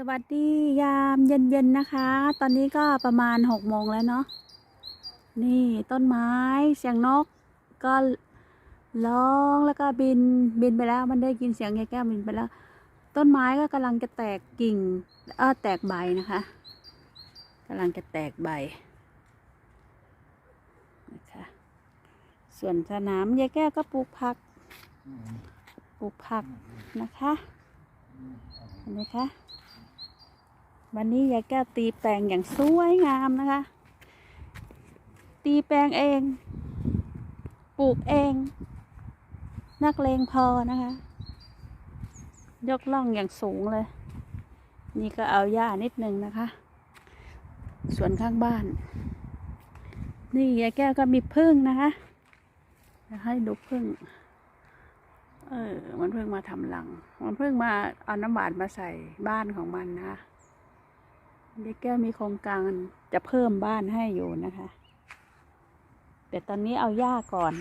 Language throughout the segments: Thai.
สวัสดียามเย็นๆนะคะ ตอนนี้ก็ประมาณหกโมงแล้วเนาะนี่ต้นไม้เสียงนกก็ร้องแล้วก็บินบินไปแล้ว มันได้ยินเสียงยายแก้วบินไปแล้ว ต้นไม้ก็กำลังจะแตกกิ่งเออแตกใบนะคะกำลังจะแตกใบนะคะส่วนสนามยายแก้วก็ปลูกผักปลูกผักนะคะเห็นไหมคะ วันนี้ยายแก้วตีแปลงอย่างสวยงามนะคะ ตีแปลงเอง ปลูกเอง นักเลงพอนะคะ ยกล่องอย่างสูงเลย นี่ก็เอาหญ้านิดนึงนะคะ ส่วนข้างบ้าน นี่ยายแก้วก็มีพึ่งนะคะเดี๋ยวให้ดูพึ่ง เออ มันเพิ่งมาทำรัง มันเพิ่งมาเอาน้ำหวานมาใส่บ้านของมันนะ เด็กแก้วมีโครงการจะเพิ่มบ้านให้อยู่นะคะ แต่ตอนนี้เอาหญ้าก่อน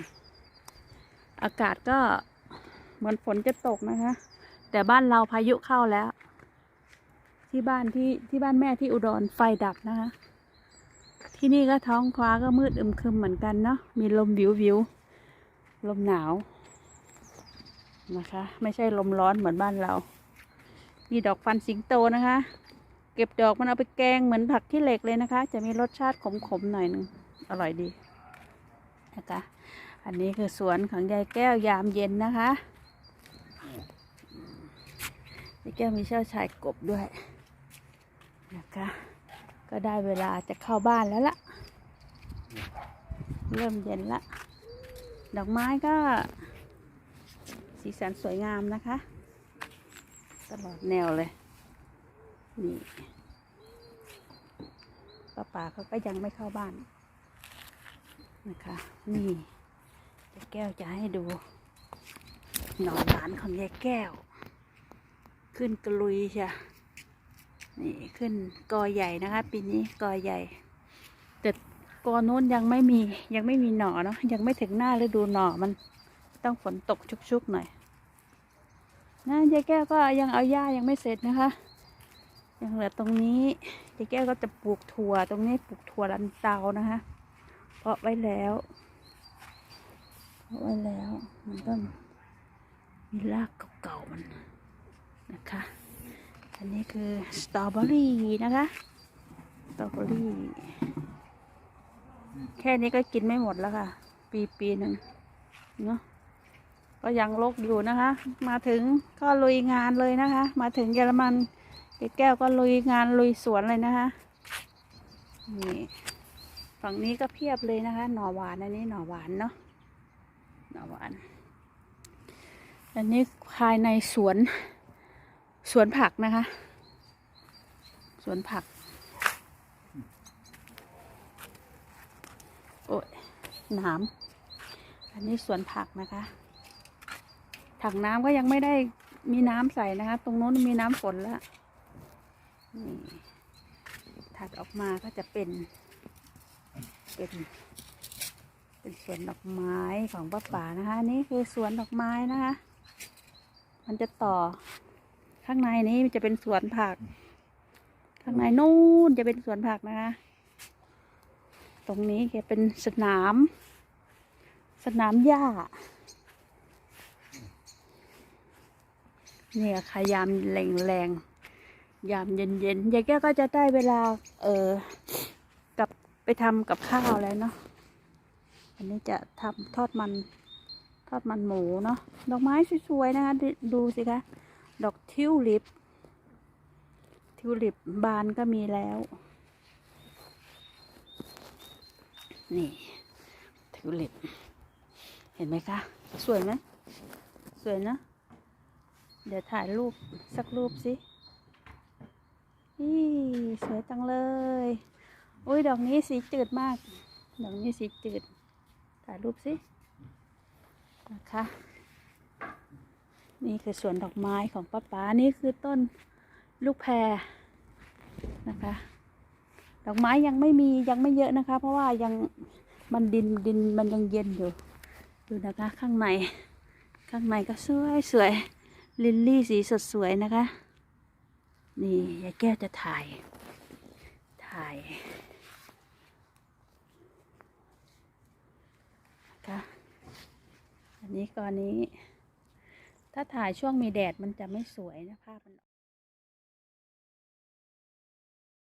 อากาศก็เหมือนฝนจะตกนะคะ แต่บ้านเราพายุเข้าแล้ว ที่บ้านที่ที่บ้านแม่ที่อุดรไฟดับนะคะ ที่นี่ก็ท้องฟ้าก็มืดอึมครึมเหมือนกันเนาะมีลมวิววิวลมหนาวนะคะ ไม่ใช่ลมร้อนเหมือนบ้านเรา มีดอกฟันสิงโตนะคะ เก็บดอกมันเอาไปแกงเหมือนผักขี้เหล็กเลยนะคะ จะมีรสชาติขมๆหน่อยหนึงอร่อยดีนะคะอันนี้คือสวนของยายแก้วยามเย็นนะคะยายแก้วมีเช่าชายกบด้วยนะคะก็ได้เวลาจะเข้าบ้านแล้วล่ะเริ่มเย็นละ ดอกไม้ก็ สีสันสวยงามนะคะ ตลอดแนวเลย นี่ป้าป่าเขาก็ยังไม่เข้าบ้านนะคะ นี่ยายแก้วจะให้ดูหนอนหวานของยายแก้ว ขึ้นกระลุยใช่นี่ขึ้นกอใหญ่นะคะ ปีนี้กอใหญ่ แต่กอนู้นยังไม่มียังไม่มีหน่อเนาะยังไม่ถึงหน้าฤดูหน่อมันต้องฝนตกชุกๆหน่อยนะยายแก้วก็ยังเอาหญ้ายังไม่เสร็จนะคะ ยังเหลือตรงนี้ยายแก้วก็จะปลูกถั่ว ตรงนี้ปลูกถั่วลันเตานะคะ เพาะไว้แล้วเพาะไว้แล้ว มันต้องมีรากเก่าๆมันนะคะ อันนี้คือสตรอเบอรี่นะคะสตรอเบอรี่ แค่นี้ก็กินไม่หมดแล้วค่ะ ปีปีหนึ่งเนาะก็ยังลกอยู่นะคะ มาถึงก็ลุยงานเลยนะคะ มาถึงเยอรมัน เจ๊แก้วก็ลุยงานลุยสวนเลยนะคะนี่ฝั่งนี้ก็เพียบเลยนะคะ หน่อหวานอันนี้หน่อหวานเนาะหน่อหวานอันนี้ภายในสวนสวนผักนะคะ สวนผัก โอ้ยหนามอันนี้สวนผักนะคะ ถังน้ำก็ยังไม่ได้มีน้ำใส่นะคะ ตรงโน้นมีน้ำฝนแล้ว นี่ถัดออกมาก็จะเป็น เป็น เป็นสวนดอกไม้ของป้าป่านะคะ นี่คือสวนดอกไม้นะคะ มันจะต่อ ข้างในนี้มันจะเป็นสวนผัก ข้างในนู่นจะเป็นสวนผักนะคะ ตรงนี้จะเป็นสนาม สนามหญ้าเนี่ยค่ะยามแรงแรงๆ ยามเย็นเย็นๆยายแก้วก็จะได้เวลา เออกับไปทำกับข้าวแล้วเนาะอันนี้จะทำทอดมันทอดมันหมูเนาะดอกไม้สวยๆนะคะดดูสิคะดอกทิวลิป ทิวลิปบานก็มีแล้ว นี่ ทิวลิป เห็นไหมคะ สวยไหมสวยนะ เดี๋ยวถ่ายรูปสักรูปสิ นี่สวยจังเลย อุ้ยดอกนี้สีจืดมาก ดอกนี้สีจืด ถ่ายรูปสิ นะคะ นี่คือสวนดอกไม้ของป้าป๋า นี่คือต้นลูกแพรนะคะ ดอกไม้ยังไม่มียังไม่เยอะนะคะ เพราะว่ายังมันดินดินมันยังเย็นอยู่ ดูนะคะข้างใน ข้างในก็สวยสวยลิลลี่สีสดสวยนะคะ นี่ยายแก้วจะถ่าย ถ่ายนะคะอันนี้ก่อนนี้ ถ้าถ่ายช่วงมีแดดมันจะไม่สวยนะภาพมัน